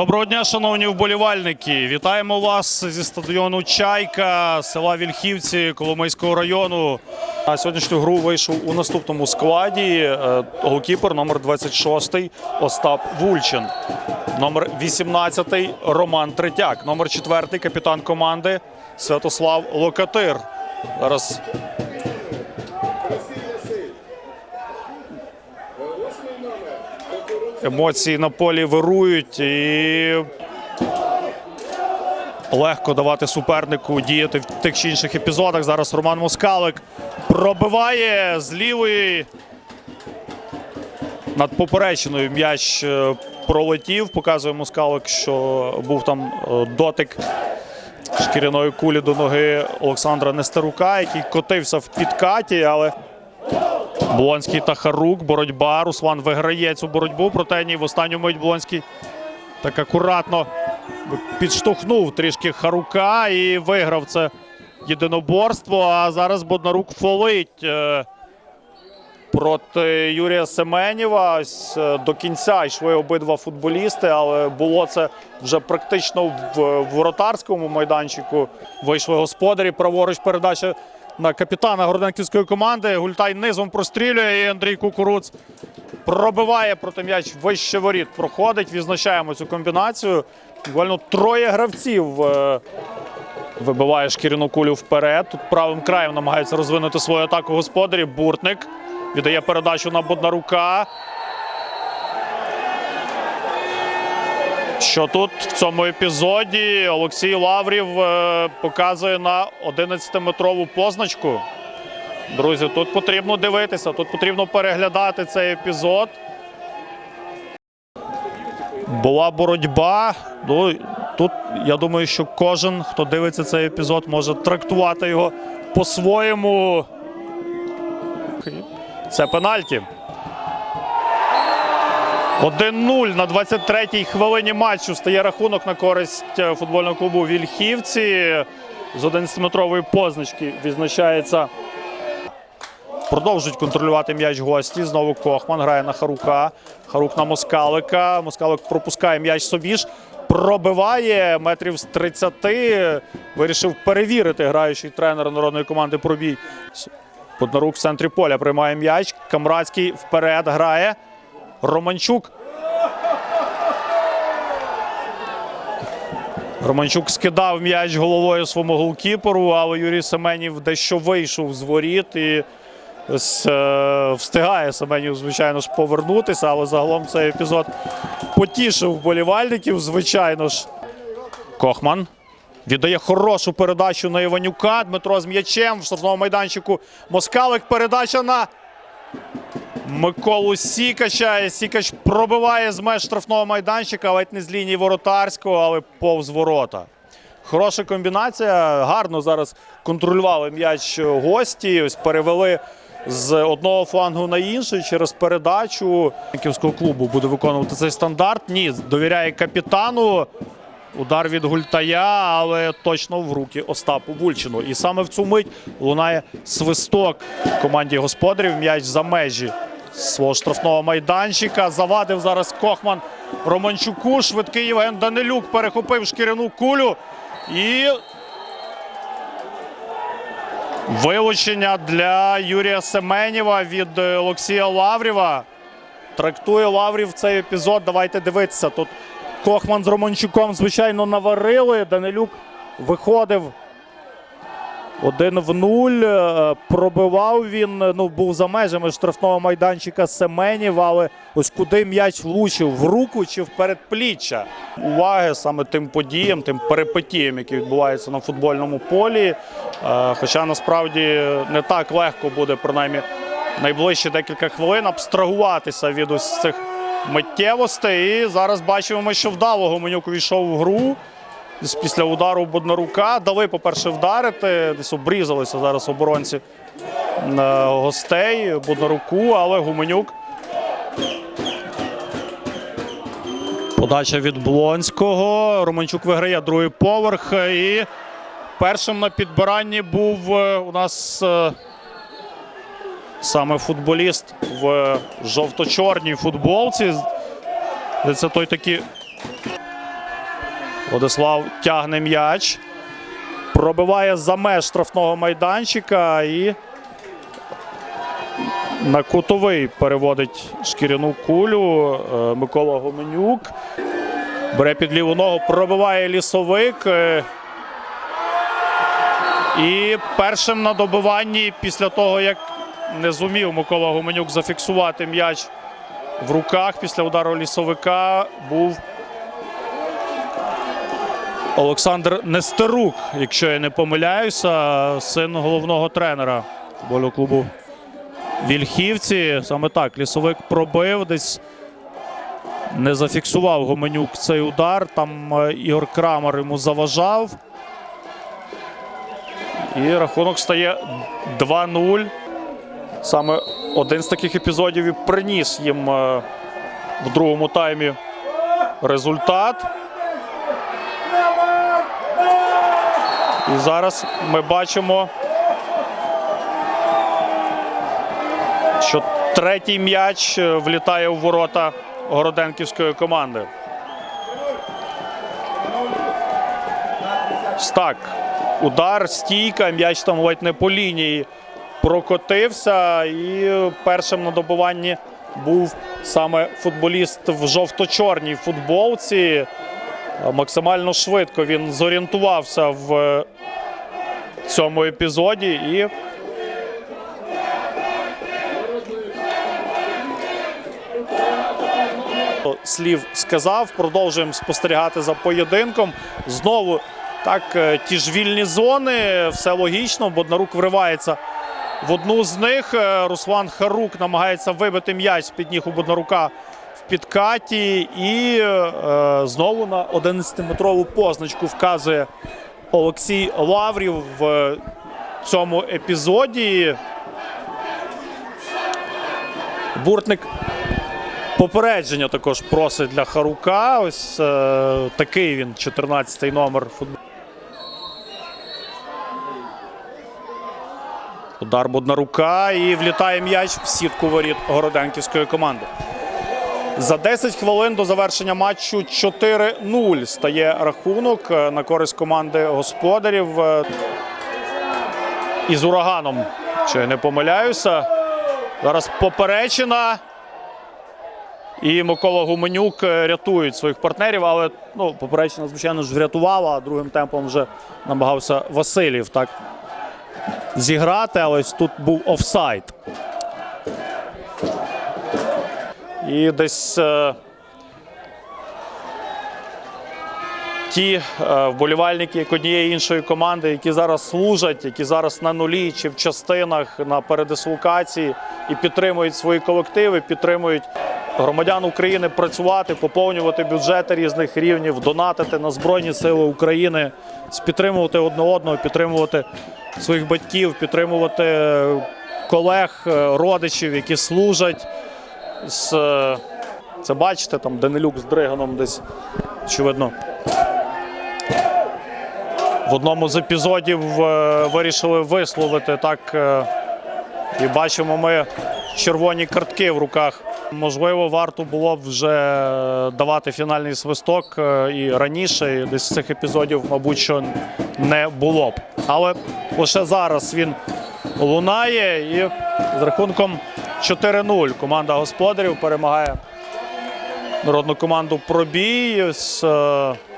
Доброго дня, шановні вболівальники! Вітаємо вас зі стадіону Чайка села Вільхівці Коломийського району. На сьогоднішню гру вийшов у наступному складі е, голкіпер номер 26 Остап Вульчин, номер 18 Роман Третяк, номер 4 капітан команди Святослав Локатир. Зараз емоції на полі вирують і легко давати супернику діяти в тих чи інших епізодах. Зараз Роман Москалик пробиває з лівої. Над поперечиною м'яч е, пролетів. Показує Москалик, що був там е, дотик шкіряної кулі до ноги Олександра Нестерука, який котився в підкаті, але Блонський та Харук. Боротьба. Руслан виграє цю боротьбу. Проте ні в останню мить Блонський так акуратно підштовхнув трішки Харука і виграв це єдиноборство. А зараз Боднарук фолить е, проти Юрія Семенєва. Ось е, до кінця йшли обидва футболісти, але було це вже практично в в воротарському майданчику. Вийшли господарі. Праворуч передача на капітана Городенківської команди. Гультай низом прострілює і Андрій Кукуруц пробиває проти м'яч вище воріт. Проходить. Відзначаємо цю комбінацію. Буквально троє гравців е, вибиває шкіряну кулю вперед. Тут правим краєм намагається розвинути свою атаку господарі. Буртник віддає передачу на Боднарука. Що тут в цьому епізоді Олексій Лаврів е, показує на 11-метрову позначку. Друзі, тут потрібно дивитися, тут потрібно переглядати цей епізод. Була боротьба. Ну, тут я думаю, що кожен, хто дивиться цей епізод, може трактувати його по-своєму. Це пенальті. 1-0 на 23-й хвилині матчу стає рахунок на користь е, футбольного клубу Вільхівці. З 11-метрової позначки відзначається. Продовжують контролювати м'яч гості. Знову Кохман грає на Харука. Харук на Москалика. Москалик пропускає м'яч собі ж. Пробиває метрів з 30. Вирішив перевірити граючий тренер народної команди пробій. Поднарук в центрі поля приймає м'яч. Камрадський вперед грає. Романчук. Романчук скидав м'яч головою своєму голкіперу, але Юрій Семенів дещо вийшов з воріт і е, встигає Семенів, звичайно ж, повернутися. Але загалом цей епізод потішив вболівальників, звичайно ж. Кохман віддає хорошу передачу на Іванюка. Дмитро з м'ячем в штрафному майданчику. Москалик передача на Миколу Сікача. Сікач пробиває з меж штрафного майданчика, ледь не з лінії воротарського, але повз ворота. Хороша комбінація. Гарно зараз контролювали м'яч гості. Ось перевели з одного флангу на інший через передачу. Київського клубу буде виконувати цей стандарт. Ні, довіряє капітану. Удар від Гультая, але точно в руки Остапу Бульчину. І саме в цю мить лунає свисток команді господарів. М'яч за межі свого штрафного майданчика. Завадив зараз Кохман Романчуку. Швидкий Євген Данилюк перехопив шкіряну кулю. І вилучення для Юрія Семенєва від е, Олексія Лаврєва. Трактує Лаврів цей епізод. Давайте дивитися. Тут Кохман з Романчуком, звичайно, наварили. Данилюк виходив один в нуль. Е, Пробивав він. е, Ну, був за межами штрафного майданчика Семенів, але ось куди м'яч влучив в руку чи в передпліччя. Уваги саме тим подіям, тим перипетіям, які відбуваються на футбольному полі. Е, Хоча насправді не так легко буде, принаймні, найближчі декілька хвилин абстрагуватися від ось цих миттєвостей. І зараз бачимо, що вдало Гоменюк увійшов в гру. Десь після удару Боднарука дали, по-перше, вдарити. Десь обрізалися зараз оборонці е, гостей Боднаруку, але Гуменюк. Подача від Блонського. Романчук виграє другий поверх. І першим на підбиранні був е, у нас е, саме футболіст в жовто-чорній футболці. Це той такий Владислав тягне м'яч. Пробиває за меж штрафного майданчика і на кутовий переводить шкіряну кулю е, Микола Гоменюк. Бере під ліву ногу, пробиває лісовик. е, І першим на добиванні, після того, як не зумів Микола Гоменюк зафіксувати м'яч в руках після удару лісовика, був Олександр Нестерук, якщо я не помиляюся, син головного тренера футбольного клубу Вільхівці. Саме так, лісовик пробив, десь не зафіксував Гоменюк цей удар. Там е, Ігор Крамер йому заважав. І рахунок стає 2-0. Саме один з таких епізодів і приніс їм е, в другому таймі результат. І зараз ми бачимо, що третій м'яч е, влітає в ворота Городенківської команди. Ось Так, удар, стійка, м'яч там ледь не по лінії прокотився. І першим на добуванні був саме футболіст в жовто-чорній футболці. Максимально швидко він зорієнтувався в е, цьому епізоді і слів сказав. Продовжуємо спостерігати за поєдинком. Знову так, е, ті ж вільні зони, все логічно. Боднарук вривається в одну з них. Е, Руслан Харук намагається вибити м'яч з під ніг у Боднарука підкаті. І е, знову на 11-метрову позначку вказує Олексій Лаврів в цьому епізоді. Буртник Попередження також просить для Харука. Ось е, такий він, 14-й номер футболу. Удар Боднарука і влітає м'яч в сітку воріт Городенківської команди. За 10 хвилин до завершення матчу 4-0 стає рахунок е, на користь команди господарів. Е, Із ураганом, я не помиляюся. Зараз поперечина. І Микола Гуменюк е, рятують своїх партнерів, але ну, поперечина, звичайно ж, врятувала, а другим темпом вже намагався Васильєв так зіграти, але ось тут був офсайд. І десь е, ті е, вболівальники як однієї іншої команди, які зараз служать, які зараз на нулі чи в частинах на передислокації і підтримують свої колективи, підтримують громадян України працювати, поповнювати бюджети різних рівнів, донатити на Збройні Сили України, підтримувати одне одного, підтримувати своїх батьків, підтримувати колег, е, родичів, які служать. З, Це бачите, там Данилюк з Дриганом десь, очевидно. В одному з епізодів е, вирішили висловити так. е, І бачимо ми червоні картки в руках. Можливо, варто було б вже давати фінальний свисток е, і раніше. І десь цих епізодів, мабуть, що не було б. Але лише зараз він лунає і з рахунком 4-0 команда господарів перемагає народну команду пробій. з. е,